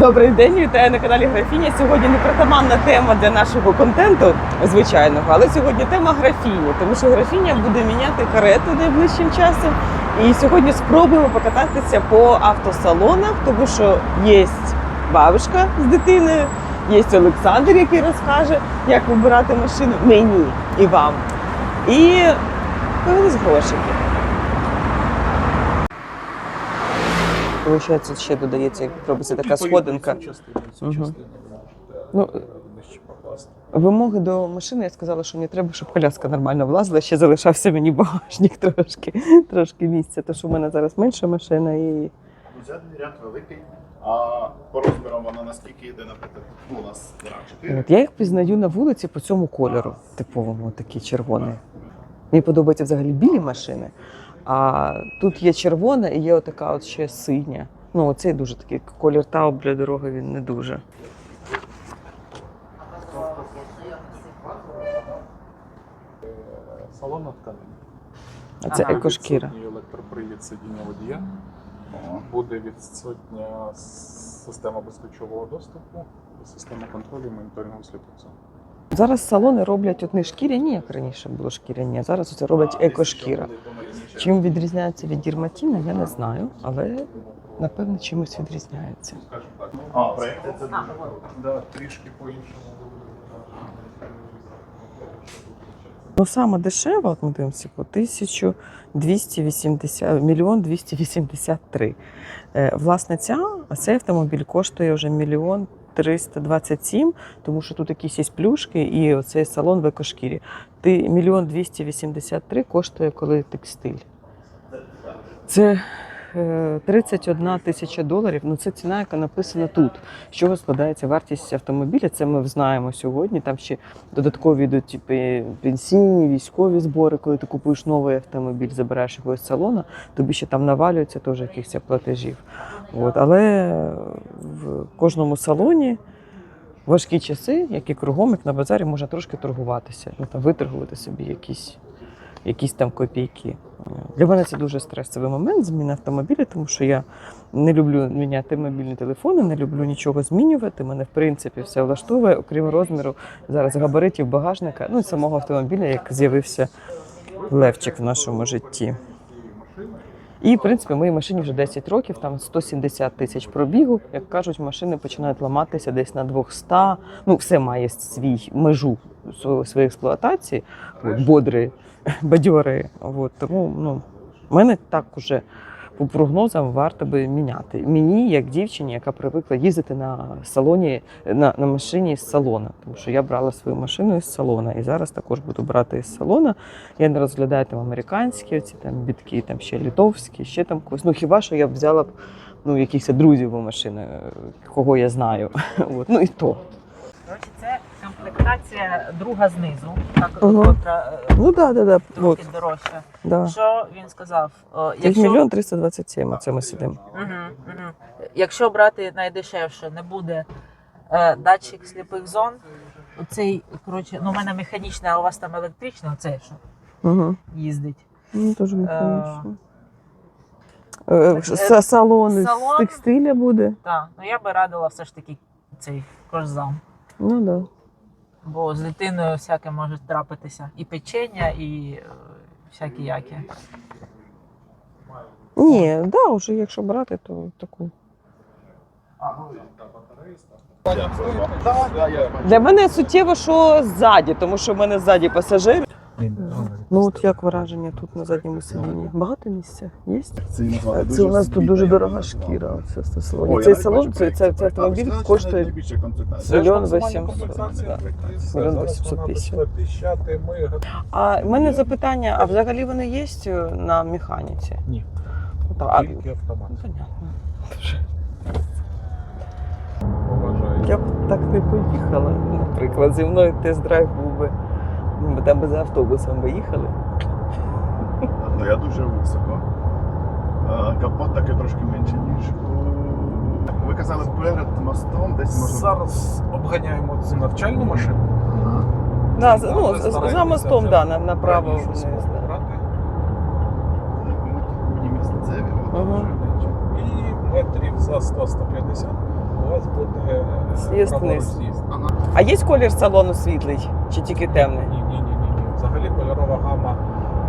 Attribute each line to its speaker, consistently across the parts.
Speaker 1: Добрий день, вітаю на каналі Графіня. Сьогодні непритаманна тема для нашого контенту звичайного, але сьогодні тема графіні, тому що графіня буде міняти карету найближчим часом. І сьогодні спробуємо покататися по автосалонах, тому що є бабушка з дитиною, є Олександр, який розкаже, як вибирати машину мені і вам. І появились грошики. Получається, ще додається, як робиться така сходинка.
Speaker 2: Частину, цю
Speaker 1: Мгм.
Speaker 2: частину
Speaker 1: Ну. Вимоги до машини я сказала, що мені треба, щоб коляска нормально влазила. Ще залишався мені багажник трошки, трошки місця. Тому що в мене зараз менша машина і
Speaker 3: Задній ряд великий, а по розмірам вона наскільки йде, наприклад, ну, у нас ряд 4.
Speaker 1: от я їх пізнаю на вулиці по цьому кольору, типовому, такий червоний. Мені подобаються взагалі білі машини. А тут є червона і є отака от ще синя. Ну, оцей дуже такий колір тау для дороги він не дуже.
Speaker 2: Салон на тканині.
Speaker 1: А це
Speaker 2: Буде
Speaker 1: екошкіра.
Speaker 2: відсутній електропривід сидіння водія. Буде відсутня система безключового доступу і система контролю і моніторингу сліпця.
Speaker 1: Зараз салони роблять от не шкіряні, як раніше було шкіряні, а зараз це роблять екошкіра. Чим відрізняється від дірматіна, я не знаю, але напевно чимось відрізняється.
Speaker 3: А, проєкти це дуже.
Speaker 2: Да, трішки по-іншому.
Speaker 1: Ну саме дешева, от ми дивимося, по 1280, мільйон 283. Е, власне, ця, а цей автомобіль коштує вже мільйон 327, тому що тут якісь є плюшки і оцей салон в екошкірі. Ти мільйон 283 коштує коли текстиль. Це е, 31 тисяча доларів. Ну це ціна, яка написана тут. З чого складається вартість автомобіля? Це ми знаємо сьогодні. Там ще додаткові йдуть типу, пенсійні, військові збори. Коли ти купуєш новий автомобіль, забираєш його з салона, тобі ще там навалюється теж якихось платежів. От. Але в кожному салоні важкі часи, як і кругом, як на базарі, можна трошки торгуватися, ну, там, виторгувати собі якісь, якісь там копійки. Для мене це дуже стресовий момент зміни автомобіля, тому що я не люблю міняти мобільні телефони, не люблю нічого змінювати. Мене в принципі все влаштовує, окрім розміру зараз габаритів багажника, ну і самого автомобіля, як з'явився левчик в нашому житті. І, в принципі, моїй машині вже 10 років, там 170 тисяч пробігу. Як кажуть, машини починають ламатися десь на 200. Ну, все має свій межу своєї експлуатації, бодри, бадьори. От, тому ну, в мене так уже по прогнозам варто би міняти. Мені, як дівчині, яка привикла їздити на салоні, на, на машині з салона, тому що я брала свою машину із салона, і зараз також буду брати із салона. Я не розглядаю там американські, оці там бітки, там ще літовські, ще там когось. Ну хіба що я б взяла б ну, якихось друзів у машини, кого я знаю. От, ну і то.
Speaker 4: Комплектація друга знизу, так
Speaker 1: Ага.
Speaker 4: котра е,
Speaker 1: Ну да, да, да.
Speaker 4: трохи
Speaker 1: От,
Speaker 4: дорожча.
Speaker 1: да.
Speaker 4: Що він сказав? О,
Speaker 1: Це
Speaker 4: якщо,
Speaker 1: мільйон 327, оце ми сидимо.
Speaker 4: Угу, угу. якщо брати найдешевше, не буде е, датчик сліпих зон. Оцей, коротше, ну, у мене механічний, а у вас там електричний, оцей що
Speaker 1: Угу.
Speaker 4: їздить.
Speaker 1: Ну, теж
Speaker 4: Е,
Speaker 1: механічно. Е, с- Салон з
Speaker 4: салон-
Speaker 1: текстиля буде.
Speaker 4: Так, ну я би радила все ж таки цей кожзам.
Speaker 1: Ну так. Да.
Speaker 4: Бо з дитиною всяке може трапитися. І печення, і е, всякі які.
Speaker 1: Ні, да, вже якщо брати, то таку. Для мене суттєво, що ззаді, тому що в мене ззаді пасажир. Ну от як враження тут на задньому сидінні? Багато місця є?
Speaker 3: Це,
Speaker 1: Це у нас тут дуже дорога шкіра. Оце в салоні. Цей салон, цей, цей, цей автомобіль коштує мільйон вісімсот. Мільйон п'ятдесят. А в мене запитання: а взагалі вони є на механіці?
Speaker 2: Ні.
Speaker 1: Ну, Так, а,
Speaker 2: Тільки автомат.
Speaker 1: ну, понятно. Я б так не поїхала. Наприклад, зі мною тест-драйв був би. Ми там би за автобусом би їхали.
Speaker 3: Ну, я дуже високо. Капот такий трошки менше, ніж. Ви казали, перед мостом десь можна...
Speaker 2: Зараз обганяємо цю навчальну машину.
Speaker 1: Да, за- ну, з- за мостом, да, на- направо да.
Speaker 2: брати.
Speaker 3: Мені місцеві.
Speaker 1: Ага.
Speaker 2: І метрів за 100-150 у вас буде е,
Speaker 1: З'їзд
Speaker 2: праворуч
Speaker 1: вниз.
Speaker 2: з'їзд. Ага.
Speaker 1: А є колір салону світлий чи тільки темний?
Speaker 2: Ні, ні, ні, ні. Взагалі кольорова гама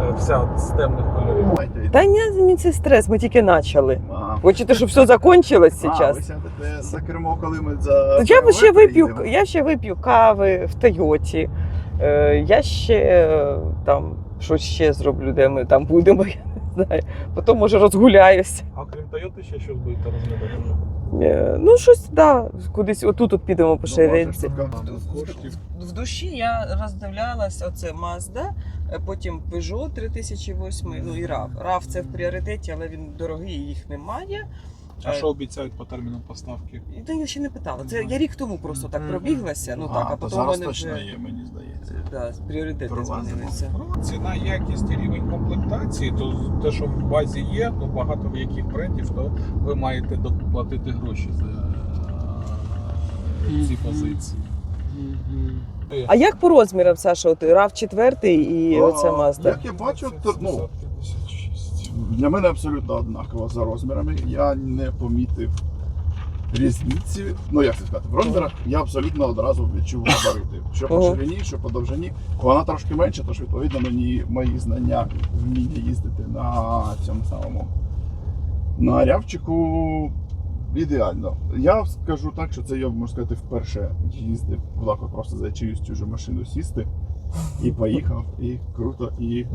Speaker 2: е, вся з темних кольорів.
Speaker 1: Та ні, мені це стрес, ми тільки почали.
Speaker 3: а,
Speaker 1: Хочете, щоб все закончилось
Speaker 3: А, ви
Speaker 1: зараз?
Speaker 3: сядете за кермо, коли ми за.
Speaker 1: Я б ще вип'ю, я ще вип'ю кави в Тойоті. Е, я ще е, там щось ще зроблю, де ми там будемо, я знаю. Потім може розгуляюся.
Speaker 2: А крім Тойоти ще щось будете розглядати?
Speaker 1: Е, ну, щось, да, кудись отут от підемо по
Speaker 3: Ну, така-
Speaker 2: Коштів.
Speaker 1: В душі я роздивлялася оце Mazda, е, потім Peugeot 3008, ну і RAV. RAV це в пріоритеті, але він дорогий, їх немає.
Speaker 2: А
Speaker 1: Е,
Speaker 2: що обіцяють по терміну поставки?
Speaker 1: Та я ще не питала. Це я рік тому просто так пробіглася. Ну так, а потім вони
Speaker 3: точно
Speaker 1: вже
Speaker 3: є, мені здається.
Speaker 1: да, пріоритети змінилися.
Speaker 2: Ціна, якість і рівень комплектації, то те, що в базі є, ну багато в яких брендів, то ви маєте доплатити гроші за е, ці позиції.
Speaker 1: А як по розмірам, Саша? От RAV 4 і оце Mazda?
Speaker 3: Як я бачу, ну,
Speaker 2: 756.
Speaker 3: Для мене абсолютно однаково за розмірами. Я не помітив різниці. Ну як це сказати, в розмірах я абсолютно одразу відчув габарити. Що по ширині, що по довжині. Вона трошки менша, тож відповідно мені мої знання, вміння їздити на цьому самому на рявчику ідеально. Я скажу так, що це я можна сказати вперше їздив так просто за чиюсь чужу машину сісти і поїхав, і круто, і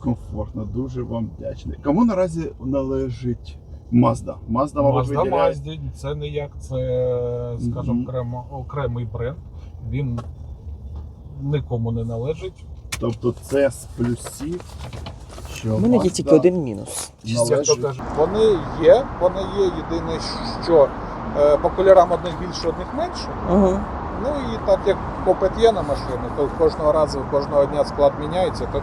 Speaker 3: комфортно. Дуже вам вдячний. Кому наразі належить Mazda? Mazda, мабуть,
Speaker 2: Mazda
Speaker 3: виділяє.
Speaker 2: Mazda, це не як це, скажімо,
Speaker 3: Мгм.
Speaker 2: окремо, окремий бренд. Він нікому не належить.
Speaker 3: Тобто це з плюсів, що
Speaker 1: У мене є
Speaker 3: Mazda
Speaker 1: тільки один мінус.
Speaker 3: Належить.
Speaker 2: вони є, вони є. Єдине, що е, по кольорам одних більше, одних менше.
Speaker 1: Угу.
Speaker 2: Ну і так як попит є на машини, то кожного разу, кожного дня склад міняється, то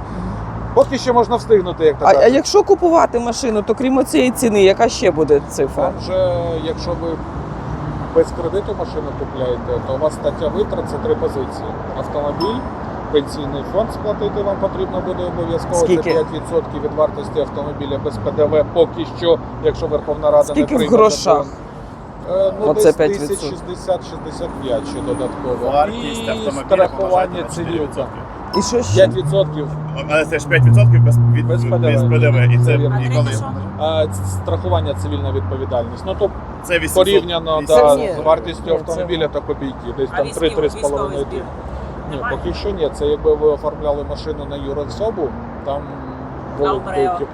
Speaker 2: поки ще можна встигнути, як то
Speaker 1: А, а якщо купувати машину, то крім цієї ціни, яка ще буде цифра?
Speaker 2: Там же, якщо ви без кредиту машину купляєте, то у вас стаття витрат це три позиції. Автомобіль, пенсійний фонд сплатити вам потрібно буде обов'язково.
Speaker 1: Скільки?
Speaker 2: Це 5% від вартості автомобіля без ПДВ поки що, якщо Верховна Рада
Speaker 1: Скільки
Speaker 2: не
Speaker 1: в
Speaker 2: прийме
Speaker 1: грошах?
Speaker 2: закон. Е, Ну,
Speaker 1: Оце
Speaker 2: десь
Speaker 1: 5%.
Speaker 2: 1060-65 ще додатково.
Speaker 3: Вартість
Speaker 2: І
Speaker 3: автомобіля
Speaker 2: страхування
Speaker 3: на
Speaker 2: цивілка.
Speaker 1: І що ще?
Speaker 2: 5%.
Speaker 3: Але це ж 5% без, від,
Speaker 2: Без
Speaker 3: без,
Speaker 2: ПДВ.
Speaker 3: ПДВ. І це
Speaker 2: Це вірно.
Speaker 3: і коли
Speaker 2: А, страхування цивільна відповідальність. Ну, то
Speaker 3: це 800,
Speaker 2: порівняно
Speaker 3: 800.
Speaker 2: да,
Speaker 1: ні.
Speaker 2: з вартістю
Speaker 1: Ні, це-
Speaker 2: автомобіля та копійки, десь
Speaker 4: А
Speaker 2: там
Speaker 4: військовий-
Speaker 2: 3-3,5
Speaker 4: військовий
Speaker 2: тисячі. Ні,
Speaker 4: Немає?
Speaker 2: поки що ні. Це якби ви оформляли машину на юрособу, там були
Speaker 4: А МРЕО?
Speaker 2: великі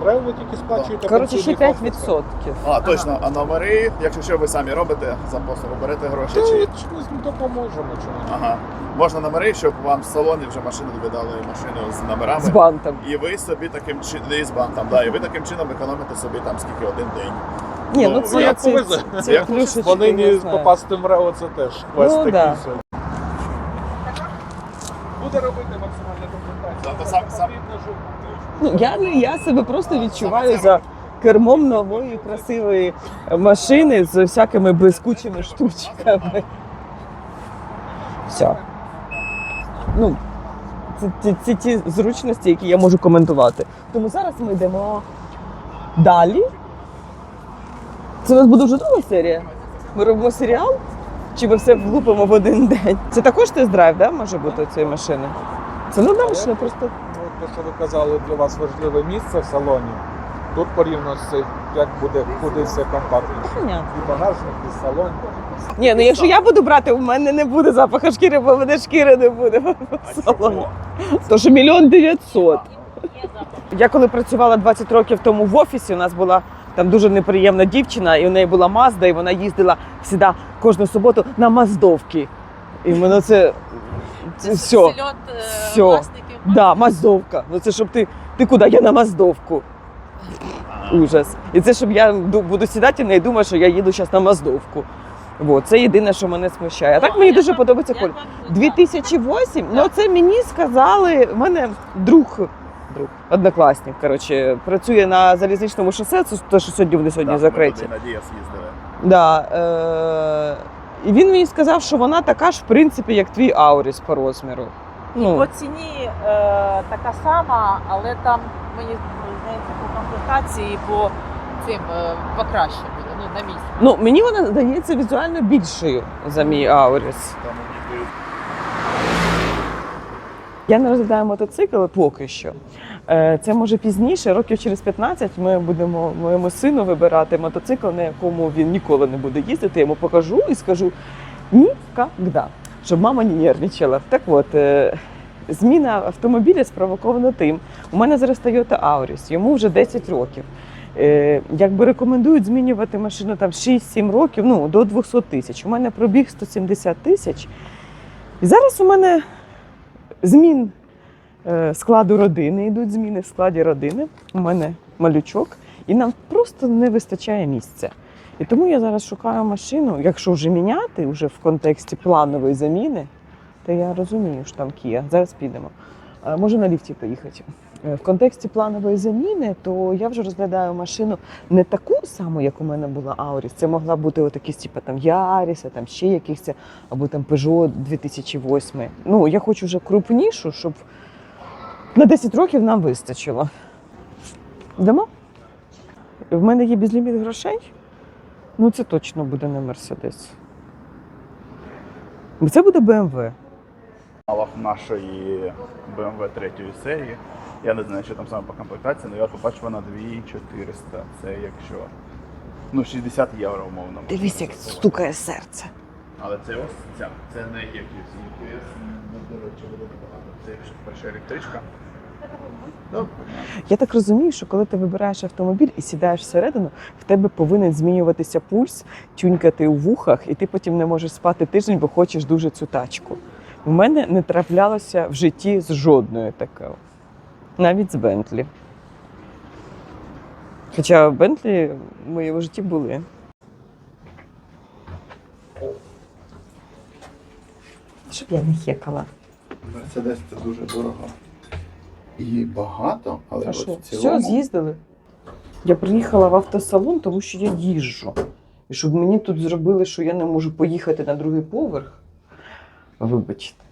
Speaker 2: ви тільки сплачуєте.
Speaker 1: Коротше, ще
Speaker 2: пенсійний
Speaker 1: 5%.
Speaker 3: А, точно, а номери, якщо що ви самі робите за послугу, берете гроші
Speaker 2: Та
Speaker 3: чи.
Speaker 2: чомусь ми допоможемо. Чому? ні?
Speaker 3: Ага. Можна номери, щоб вам в салоні вже машину видали машину з номерами.
Speaker 1: З бантом.
Speaker 3: І ви собі таким чином, і з бантом, да, і ви таким чином економите собі там скільки один день.
Speaker 1: Ні, ну
Speaker 3: Ну,
Speaker 1: це,
Speaker 2: як
Speaker 1: це,
Speaker 2: повезе.
Speaker 1: це, це
Speaker 3: Як
Speaker 1: плюшечки,
Speaker 2: Вони
Speaker 1: не
Speaker 2: не
Speaker 1: знаю.
Speaker 2: попасти в МРЕО, це теж квест
Speaker 1: Ну,
Speaker 2: такий.
Speaker 1: да.
Speaker 2: сьогодні. Буде робити максимальну комплектацію.
Speaker 3: Да, то сам- сам-
Speaker 2: Потрібно, щоб
Speaker 1: Ну, я, не- я себе просто відчуваю за кермом нової красивої машини з всякими блискучими штучками. Все. Ну, це, це, це ті зручності, які я можу коментувати. Тому зараз ми йдемо далі. Це у нас буде вже друга серія. Ми робимо серіал? Чи ми все влупимо в один день? Це також тест-драйв, да, може бути цієї машини? Це не одна машина, просто
Speaker 2: те, що ви казали, для вас важливе місце в салоні. Тут порівняно з цим, як буде куди все компактніше.
Speaker 1: понятно.
Speaker 2: І багажник, і салон.
Speaker 1: Ні, ну якщо я буду брати, у мене не буде запаху шкіри, бо в мене шкіри не буде в салоні. То що мільйон дев'ятсот. Я коли працювала 20 років тому в офісі, у нас була там дуже неприємна дівчина, і у неї була Мазда, і вона їздила завжди кожну суботу на Маздовки. І мене це, це все.
Speaker 4: Е, власників
Speaker 1: Да, Маздовка. Ну це щоб ти. Ти куди? Я на Маздовку. Ужас. І це щоб я буду сідати і не думаю, що я їду зараз на Маздовку. Вот, це єдине, що мене смущає. А так мені дуже подобається колір. 2008, ну це мені сказали, в мене друг, друг, однокласник, коротше, працює на залізничному шосе, це те, що сьогодні вони сьогодні
Speaker 3: Да,
Speaker 1: закриті. Да, е- і він мені сказав, що вона така ж, в принципі, як твій Ауріс по розміру. Ну,
Speaker 4: По ціні е, така сама, але там мені здається по комплектації по цим е, покраще буде. Ну на місці.
Speaker 1: Ну, мені вона здається візуально більшою за мій Ауріс.
Speaker 3: Там мені здається,
Speaker 1: Я не розглядаю мотоцикл поки що. Е, Це може пізніше, років через 15 ми будемо моєму сину вибирати мотоцикл, на якому він ніколи не буде їздити. Я йому покажу і скажу ніколи, щоб мама не нервничала. Так от, е, зміна автомобіля спровокована тим. У мене зараз Toyota Auris, йому вже 10 років. Е, Якби рекомендують змінювати машину там 6-7 років, ну до 200 тисяч. У мене пробіг 170 тисяч. І зараз у мене змін е, складу родини, йдуть зміни в складі родини. У мене малючок, і нам просто не вистачає місця. І тому я зараз шукаю машину, якщо вже міняти вже в контексті планової заміни, то я розумію, що там Kia. Зараз підемо. Е, Можу на ліфті поїхати. Е, В контексті планової заміни, то я вже розглядаю машину не таку саму, як у мене була Ауріс. Це могла бути отакісь, типу там Яріса, там ще якихось, або там Peugeot 2008. Ну, я хочу вже крупнішу, щоб на 10 років нам вистачило. Йдемо? В мене є безліміт грошей. Ну, це точно буде не Мерседес. Це буде BMW.
Speaker 3: аналог нашої BMW 3 серії. Я не знаю, що там саме по комплектації, але я побачив вона 2400. Це якщо ну 60 євро умовно.
Speaker 1: Дивись, як стукає серце.
Speaker 3: Але це ось ця, це не якісь ну, до речі, буде небагато. Це якщо перша електричка.
Speaker 1: Я так розумію, що коли ти вибираєш автомобіль і сідаєш всередину, в тебе повинен змінюватися пульс, тюнькати у вухах, і ти потім не можеш спати тиждень, бо хочеш дуже цю тачку. У мене не траплялося в житті з жодною такою. Навіть з Бентлі. Хоча Бентлі в моєму житті були. Щоб я не хекала.
Speaker 3: Мерседес це дуже дорого. І багато, але
Speaker 1: А
Speaker 3: от
Speaker 1: що,
Speaker 3: в
Speaker 1: все, з'їздили? Я приїхала в автосалон, тому що я їжджу. І щоб мені тут зробили, що я не можу поїхати на другий поверх. Вибачте.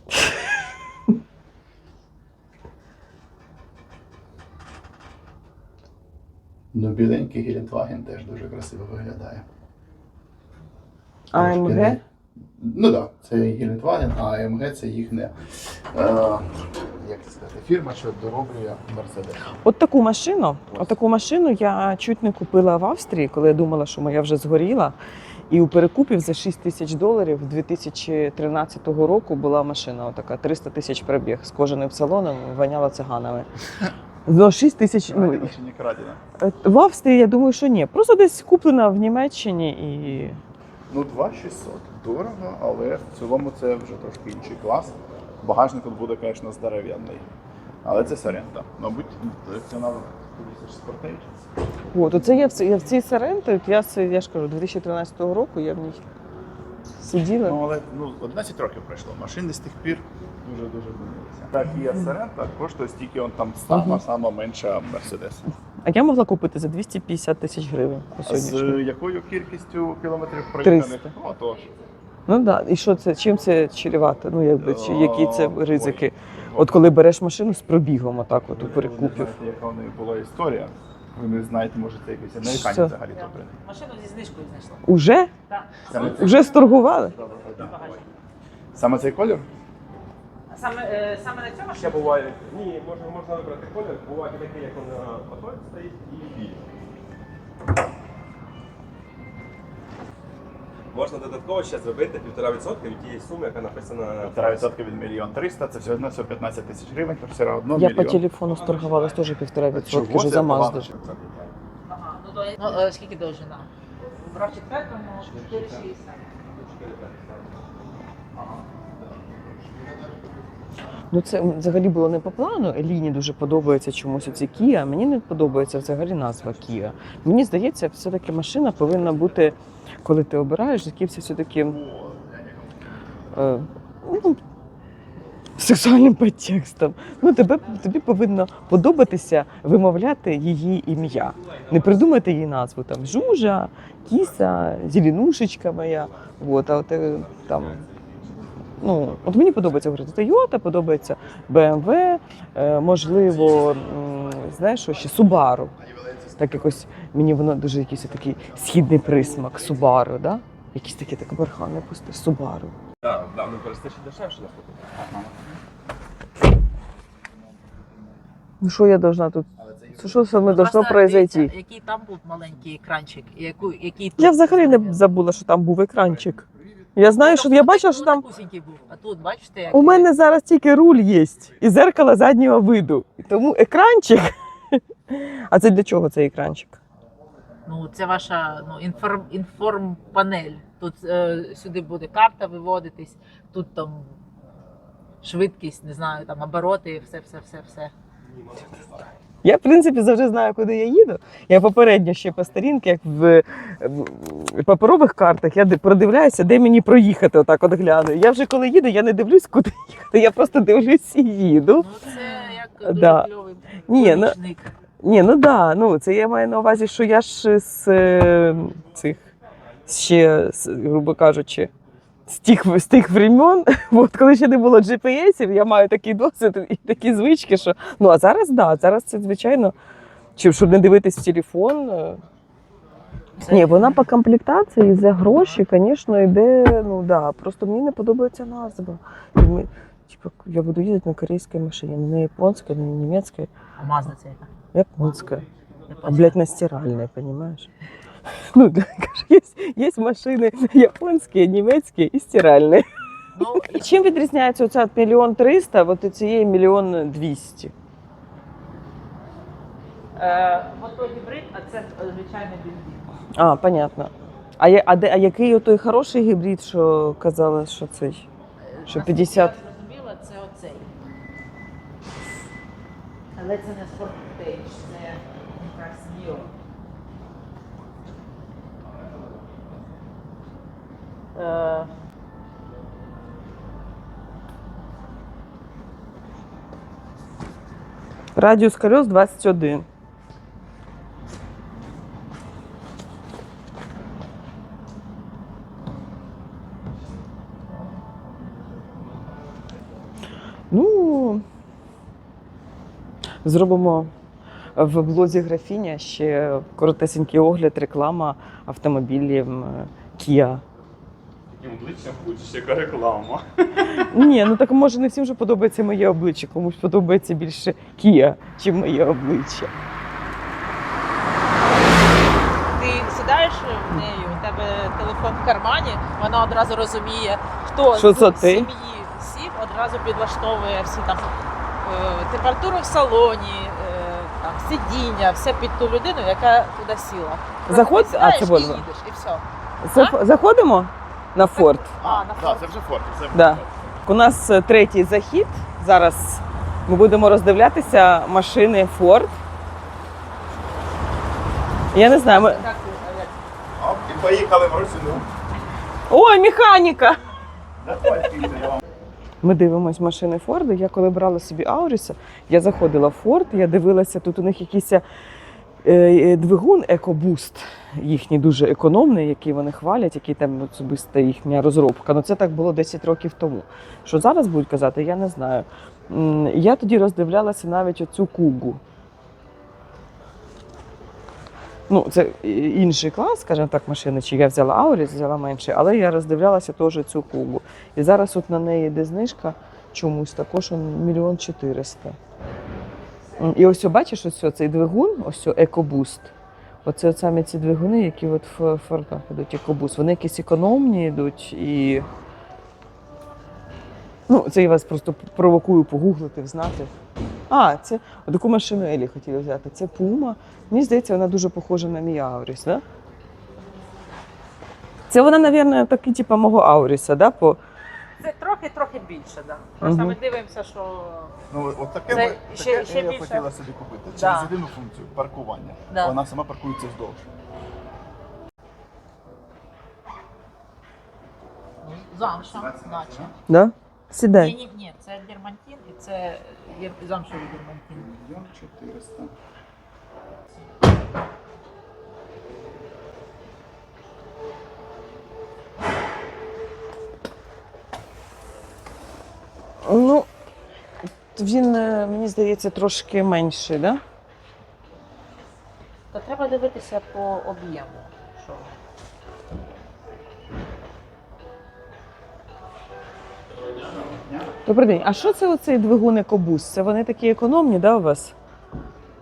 Speaker 3: Ну, біленький Гелендваген теж дуже красиво виглядає.
Speaker 1: АМГ?
Speaker 3: Трошки- Ну так, да, це Гелендваген, а АМГ це їхня, е, як це сказати, фірма, що дороблює Мерседес.
Speaker 1: От таку машину, от таку машину я чуть не купила в Австрії, коли я думала, що моя вже згоріла. І у перекупів за 6 тисяч доларів 2013 року була машина, отака 300 тисяч пробіг з кожаним салоном, воняла циганами. За 6 тисяч. Ну,
Speaker 3: не крадена?
Speaker 1: Е, В Австрії я думаю, що ні. Просто десь куплена в Німеччині і.
Speaker 3: Ну, 2600. Дорого, але в цілому це вже трошки інший клас. Багажник тут буде, звісно, здоров'яний. Але це Сорента. Мабуть, колекціонер спортейч.
Speaker 1: От, оце я в, я в цій Саренто, я, це, я ж кажу, 2013 року я в ній сиділа.
Speaker 3: Ну, але ну, 11 років пройшло. Машини з тих пір дуже-дуже змінилися. Так, Kia Sorento коштує стільки он там сама, сама менша Мерседес.
Speaker 1: А я могла купити за 250 тисяч гривень
Speaker 3: З якою кількістю кілометрів проїханих?
Speaker 1: 300.
Speaker 3: Отож.
Speaker 1: Ну так, да. і що це? Чим це чревато? Ну, якби, чи, які це ризики? От коли береш машину з пробігом, отак от у
Speaker 3: Ви не
Speaker 1: перекупів.
Speaker 3: знаєте, яка в неї була історія. Ви не знаєте, може це якийсь американець
Speaker 1: Що?
Speaker 3: взагалі добре.
Speaker 4: Машину зі знижкою знайшла.
Speaker 1: Уже?
Speaker 4: Так.
Speaker 3: Саме
Speaker 1: Уже сторгували?
Speaker 3: Саме цей колір?
Speaker 4: А саме, е, саме на цьому
Speaker 5: Ще буває. Ні, можна, можна вибрати колір. Буває такий, як він на фото стоїть, і біль. Можна додатково ще зробити 1,5% від тієї суми, яка написана на
Speaker 3: 1,5% від мільйон 300, це все одно 115 тисяч гривень, то все одно
Speaker 1: Я
Speaker 3: мільйон.
Speaker 1: по телефону сторгувалась теж півтора відсотки
Speaker 3: Чого
Speaker 1: вже
Speaker 3: це
Speaker 1: за
Speaker 3: погано,
Speaker 1: Мазду.
Speaker 4: Ага, ну, до, ну е, скільки довжина? Брав четвертому 4,60.
Speaker 1: Ну це взагалі було не по плану. Еліні дуже подобається чомусь оці Kia. Мені не подобається взагалі назва Kia. Мені здається, все-таки машина повинна бути, коли ти обираєш, якимось все-таки е, ну, сексуальним підтекстом. Ну, тебе, тобі повинно подобатися вимовляти її ім'я. Не придумати їй назву там Жужа, Кіса, Зеленушечка моя. От, а от, е, там Ну, от мені подобається говорити Toyota, подобається BMW, е, можливо, знаєш, що ще Subaru. Так якось Мені воно дуже якийсь такий східний присмак, Субару, да? Якийсь такий так бархане пусте, Субару.
Speaker 5: Так, да, ну просто ще дешевше наступить.
Speaker 1: Ну що я должна тут? Це що саме должно произойти?
Speaker 4: Який там був маленький екранчик, яку, який тут
Speaker 1: Я взагалі не забула, що там був екранчик. Я знаю, що я бачила, що там
Speaker 4: Такусінький був, а тут бачите, як
Speaker 1: у мене зараз тільки руль є і зеркало заднього виду. І Тому екранчик. А це для чого цей екранчик?
Speaker 4: ну це ваша ну інформ інформпанель. Тут е, сюди буде карта виводитись, тут там швидкість, не знаю, там обороти, все, все, все, все.
Speaker 1: Я, в принципі, завжди знаю, куди я їду. Я попередньо ще по сторінки, як в паперових картах, я продивляюся, де мені проїхати, отак от гляну. Я вже коли їду, я не дивлюсь, куди їхати. Я просто дивлюсь і їду.
Speaker 4: Ну це як дуже
Speaker 1: Да.
Speaker 4: кльовий
Speaker 1: Ні, ну, ні, ну да, ну це я маю на увазі, що я ж з е, цих ще, грубо кажучи, з тих, з тих времен, от коли ще не було GPS, я маю такий досвід і такі звички, що ну а зараз да, зараз це звичайно, чи щоб не дивитись в телефон. е,
Speaker 4: Це-
Speaker 1: Ні, вона по комплектації за гроші, звісно, йде. Ну да, просто мені не подобається назва. Ми, типу, я буду їздити на корейській машині, не японській, не німецькій,
Speaker 4: А Мазда це яка?
Speaker 1: японська. А, блядь, на стиральной, понимаешь? Ну, есть, есть машини японські, німецькі і стиральні.
Speaker 4: Ну,
Speaker 1: І чим відрізняється оця от мільйон триста від цієї мільйон двісті?
Speaker 4: е, ото гібрид, а це е, звичайний бензин.
Speaker 1: А, понятно. А, я, а, де, а який той хороший гібрид, що казали, що цей? Що
Speaker 4: Наскільки
Speaker 1: 50?
Speaker 4: Я зрозуміла, це оцей. Але це не спорттейдж, це якась Ніо. Е,
Speaker 1: Радіус колес 21. Ну, зробимо в блозі графіня ще коротесенький огляд, реклама автомобілів Kia.
Speaker 5: І обличчя будь яка реклама.
Speaker 1: Ні, ну так може не всім же подобається моє обличчя, комусь подобається більше Kia, чим моє обличчя.
Speaker 4: Ти сидаєш в неї, у тебе телефон в кармані, вона одразу розуміє, хто
Speaker 1: Що
Speaker 4: з
Speaker 1: це ти?
Speaker 4: сім'ї всіх одразу підлаштовує всі там е, температуру в салоні, е, там сидіння, все під ту людину, яка туди сіла.
Speaker 1: Заходь, а
Speaker 4: сідаєш
Speaker 1: це
Speaker 4: і їдеш, і все.
Speaker 1: Зах- Заходимо на форт.
Speaker 4: А, на
Speaker 3: Так,
Speaker 4: фото.
Speaker 3: це вже форт. Це вже
Speaker 1: Да.
Speaker 3: форт.
Speaker 1: У нас е, третій захід. Зараз ми будемо роздивлятися машини Ford. Я не знаю. Ми...
Speaker 3: Оп, І поїхали в Росію.
Speaker 1: Ой, механіка! Ми дивимось машини Форду. Я коли брала собі Ауріса, я заходила в Форд, я дивилася, тут у них якийсь е, е, двигун EcoBoost, їхній дуже економний, який вони хвалять, який там особиста їхня розробка. Ну це так було 10 років тому. Що зараз будуть казати, я не знаю. Я тоді роздивлялася навіть оцю кугу. Ну, це інший клас, скажімо так, машини, чи я взяла Ауріс, взяла менше, але я роздивлялася теж цю кугу. І зараз от на неї йде знижка чомусь також мільйон чотириста. І ось бачиш, ось цей двигун, ось EcoBoost. Оце саме ці двигуни, які от в Фордах йдуть EcoBoost. Вони якісь економні йдуть і. Ну, це я вас просто провокую погуглити, взнати. А, це таку машину Елі хотіла взяти. Це Puma. Мені здається, вона дуже похожа на мій Ауріс, да? Це вона, мабуть, такий, типу, мого Ауріса, да?
Speaker 4: Це трохи-трохи більше, да. Просто
Speaker 1: Мгм.
Speaker 4: ми дивимося, що
Speaker 3: Ну, от таке,
Speaker 4: Це
Speaker 3: ми,
Speaker 4: ще-
Speaker 3: таке
Speaker 4: ще
Speaker 3: я
Speaker 4: більше.
Speaker 3: хотіла собі купити.
Speaker 4: Да.
Speaker 3: Через єдину функцію паркування.
Speaker 4: Да.
Speaker 3: Вона сама паркується вздовж.
Speaker 4: ну, замша, наче.
Speaker 1: Да?
Speaker 4: Ні,
Speaker 1: Сідай.
Speaker 4: ні, ні, це дермантин і це є- замшевий дермантин.
Speaker 3: Мільйон 400.
Speaker 1: Ну, він, е, мені здається, трошки менший, да?
Speaker 4: То треба дивитися по об'єму. Що?
Speaker 1: Добрий день. А що це оцей двигун екобус? Це вони такі економні, да, у вас?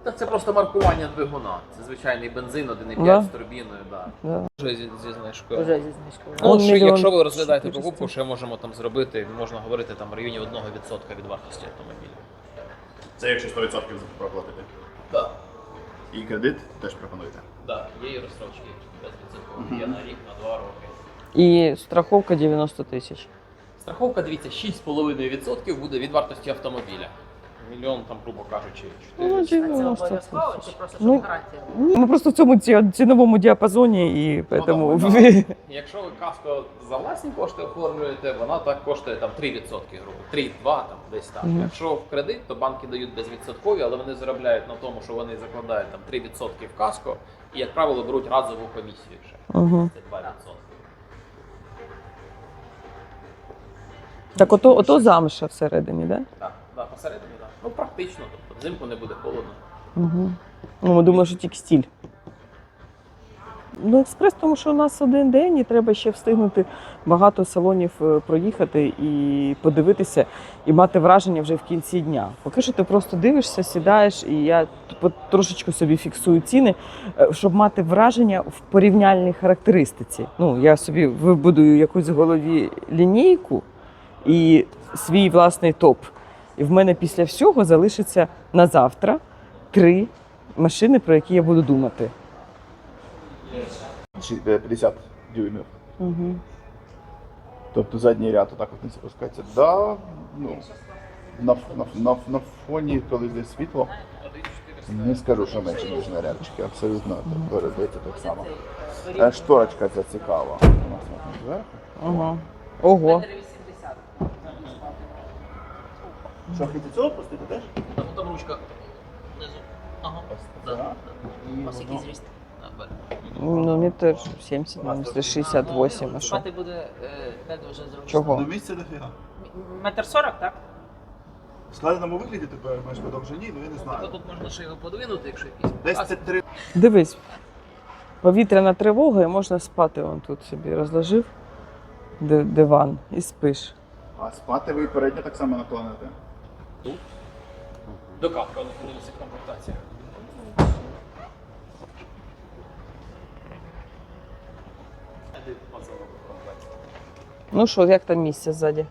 Speaker 6: Так це просто маркування двигуна. Це звичайний бензин 1,5
Speaker 1: Да.
Speaker 6: з турбіною, да.
Speaker 1: Да.
Speaker 6: Вже зі, зі знижкою.
Speaker 4: Вже зі знижкою.
Speaker 6: Ну,
Speaker 1: мільйон
Speaker 6: якщо ви розглядаєте
Speaker 1: 400.
Speaker 6: покупку, що можемо там зробити, можна говорити там в районі 1% від вартості автомобіля.
Speaker 3: Це якщо 100% проплатити.
Speaker 6: Так.
Speaker 3: І кредит теж пропонуєте.
Speaker 6: Да, є і розстрочки безвідсоткові, є на рік, на 2 роки.
Speaker 1: І страховка 90 тисяч.
Speaker 6: Страховка, дивіться, 6,5% буде від вартості автомобіля. Мільйон, там, грубо кажучи, 4.
Speaker 1: Ну,
Speaker 4: А це
Speaker 1: 90
Speaker 4: обов'язково чи просто
Speaker 1: Ну,
Speaker 4: гарантія?
Speaker 1: Ні, Ми просто в цьому ці- ціновому діапазоні і тому.
Speaker 6: да. Якщо ви каско за власні кошти оформлюєте, вона так коштує там 3%, грубо 3-2, там десь так.
Speaker 1: Мгм.
Speaker 6: Якщо в кредит, то банки дають безвідсоткові, але вони заробляють на тому, що вони закладають там 3% в каско і, як правило, беруть разову комісію ще.
Speaker 1: Угу.
Speaker 6: Це 2%.
Speaker 1: Так ото, ото замша всередині, так?
Speaker 6: Так, да, посередині. Ну, практично, тобто взимку не буде холодно.
Speaker 1: Угу. Ну, ми думали, що тільки стіль. Ну, експрес, тому що у нас один день і треба ще встигнути багато салонів е, проїхати і подивитися, і мати враження вже в кінці дня. Поки що ти просто дивишся, сідаєш, і я по- трошечки собі фіксую ціни, е, щоб мати враження в порівняльній характеристиці. Ну, я собі вибудую якусь в голові лінійку і свій власний топ. І в мене після всього залишиться на завтра три машини, про які я буду думати.
Speaker 3: Чи- е, 50 дюймів.
Speaker 1: Угу.
Speaker 3: Тобто задній ряд отак от не запускається. Да, ну, на, на, на, на фоні, коли йде світло, не скажу, що менше, ніж на рядчики. Абсолютно передається так само. Е, Шторочка ця цікава. У нас вона зверху.
Speaker 1: Ага. Ого.
Speaker 4: Метр 80.
Speaker 3: Що, хочете цього пустити теж?
Speaker 6: Там, там ручка внизу. Ага.
Speaker 3: Так. І
Speaker 6: У вас який
Speaker 3: воно-
Speaker 6: зріст? А.
Speaker 1: Ну, метр 70, метр 68, а що?
Speaker 4: Спати буде е, не дуже зручно.
Speaker 1: Чого?
Speaker 3: Ну, місця дофіга.
Speaker 4: М- Метр сорок, так?
Speaker 3: В складеному вигляді тепер маєш по довжині, ну я не
Speaker 6: Тобто
Speaker 3: знаю.
Speaker 6: тут можна ще його подвинути, якщо якийсь.
Speaker 3: Десь це три.
Speaker 1: Дивись. Повітряна тривога, і можна спати. Он тут собі розложив ди- диван і спиш.
Speaker 3: А спати ви переднє так само наклоните.
Speaker 6: До капка, але подивися комплектація.
Speaker 1: Ну що, як там місце ззаді?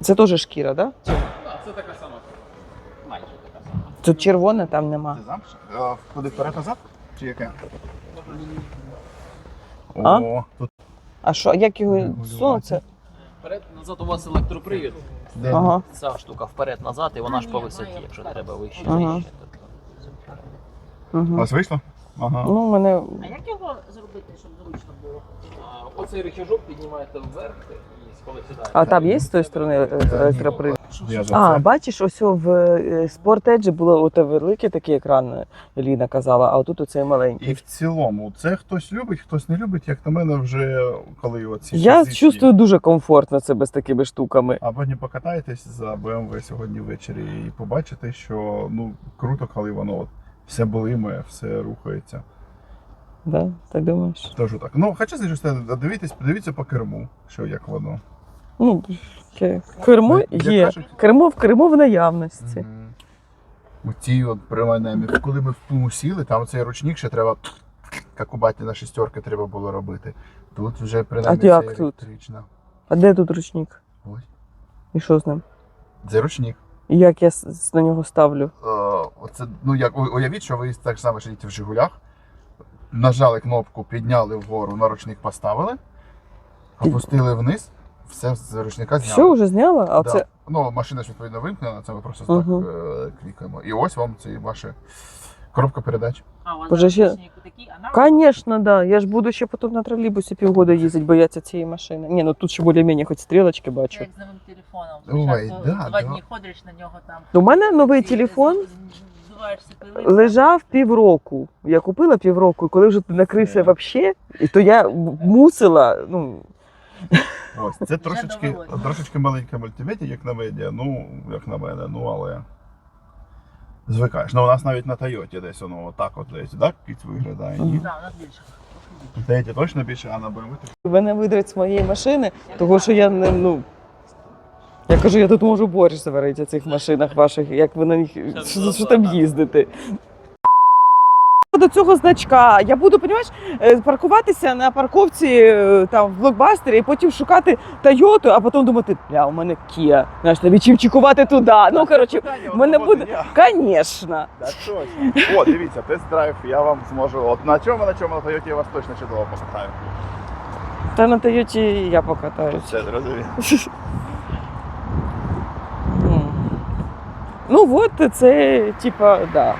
Speaker 1: Це теж шкіра, так? Да?
Speaker 6: Так, це така сама. Майже така сама.
Speaker 1: Тут червоне, там нема.
Speaker 3: Це замш? Куди вперед назад? Чи яке?
Speaker 1: А?
Speaker 3: О, тут
Speaker 1: А що, як його сонце?
Speaker 6: Назад у вас електропривід.
Speaker 1: Ага.
Speaker 6: Ця штука вперед-назад, і вона ж по висоті, якщо треба вище,
Speaker 1: Ага.
Speaker 6: нижче.
Speaker 3: у
Speaker 1: Угу.
Speaker 3: вас вийшло? Ага.
Speaker 1: Ну, мене
Speaker 4: А як його зробити, щоб зручно було?
Speaker 6: А, Оцей рычажок піднімаєте вверх.
Speaker 1: А там є з тої сторони е,
Speaker 3: за
Speaker 1: А, бачиш, ось в Edge було оте великий такий екран, е, Ліна казала, а отут оцей маленький.
Speaker 3: І в цілому, це хтось любить, хтось не любить, як на мене, вже коли оці
Speaker 1: Я чувствую дуже комфортно себе з такими штуками.
Speaker 3: А потім покатаєтесь за BMW сьогодні ввечері і побачите, що ну круто, коли воно от все блимає, все рухається.
Speaker 1: Да? Так думаєш?
Speaker 3: Тож так. Ну, хочу сказати, що дивіться, подивіться по керму, що як воно.
Speaker 1: Ну, ке- кермо
Speaker 3: Як
Speaker 1: є.
Speaker 3: кажуть-
Speaker 1: Кермо в кермо в наявності.
Speaker 3: Мгм. У цій от принаймні, коли ми в Пуму сіли, там цей ручник ще треба, як у баті на шістерки треба було робити. Тут вже принаймні
Speaker 1: як
Speaker 3: це
Speaker 1: тут? А де тут ручник?
Speaker 3: Ось.
Speaker 1: І що з ним?
Speaker 3: Це ручник.
Speaker 1: І як я на нього ставлю?
Speaker 3: Е, оце, ну як уявіть, що ви так само сидите в Жигулях, нажали кнопку, підняли вгору, на ручник поставили, опустили вниз, все з ручника
Speaker 1: Все,
Speaker 3: зняли.
Speaker 1: вже зняла? А
Speaker 3: Да.
Speaker 1: це
Speaker 3: Ну, машина ж відповідно вимкнена, це ми просто
Speaker 1: Мгм.
Speaker 3: так е, клікаємо. І ось вам ці ваші коробка передач.
Speaker 4: А, у
Speaker 1: Боже, ще-
Speaker 4: ручник такий, а нам
Speaker 1: да. Я ж буду ще потім на тролейбусі півгода їздити, бояться цієї машини. Ні, ну тут ще більш-менш хоч стрілочки бачу.
Speaker 4: як з новим телефоном.
Speaker 3: Ой,
Speaker 4: Спочатку
Speaker 3: да,
Speaker 4: два
Speaker 3: да.
Speaker 4: дні ходиш на нього там.
Speaker 1: У мене новий телефон
Speaker 4: з- з- Здуваєшся пилинка.
Speaker 1: лежав півроку. Я купила півроку, і коли вже накрився
Speaker 3: Е.
Speaker 1: взагалі, і то я мусила, ну,
Speaker 3: Ось це трошечки, трошечки маленька мультимедіа, як на медіа, ну, як на мене, ну але. звикаєш. Ну, у нас навіть на Тойоті десь воно отак от десь, так, кіць виглядає. Ні.
Speaker 4: Да, у.
Speaker 3: На Тойоті точно більше, а на BMW
Speaker 1: Мене видрать з моєї машини, тому що я не ну. Я кажу, я тут можу борщ заварити в цих машинах ваших, як ви на них що, що там їздите. До цього значка. Я буду, розумієш, паркуватися на парковці е, там в блокбастері і потім шукати Тойоту, а потім думати, бля, у мене Kia. Знаєш, тобі чим чекувати туди. Ну, коротше, в мене буде. Звісно.
Speaker 3: Точно. О, дивіться, тест-драйв, я вам зможу. От на чому, на чому на Тойоті я вас точно чудово покатаю.
Speaker 1: Та на Тойоті я покатаюся.
Speaker 3: Все, зрозумів.
Speaker 1: Ну, Ну, от це, типа, да.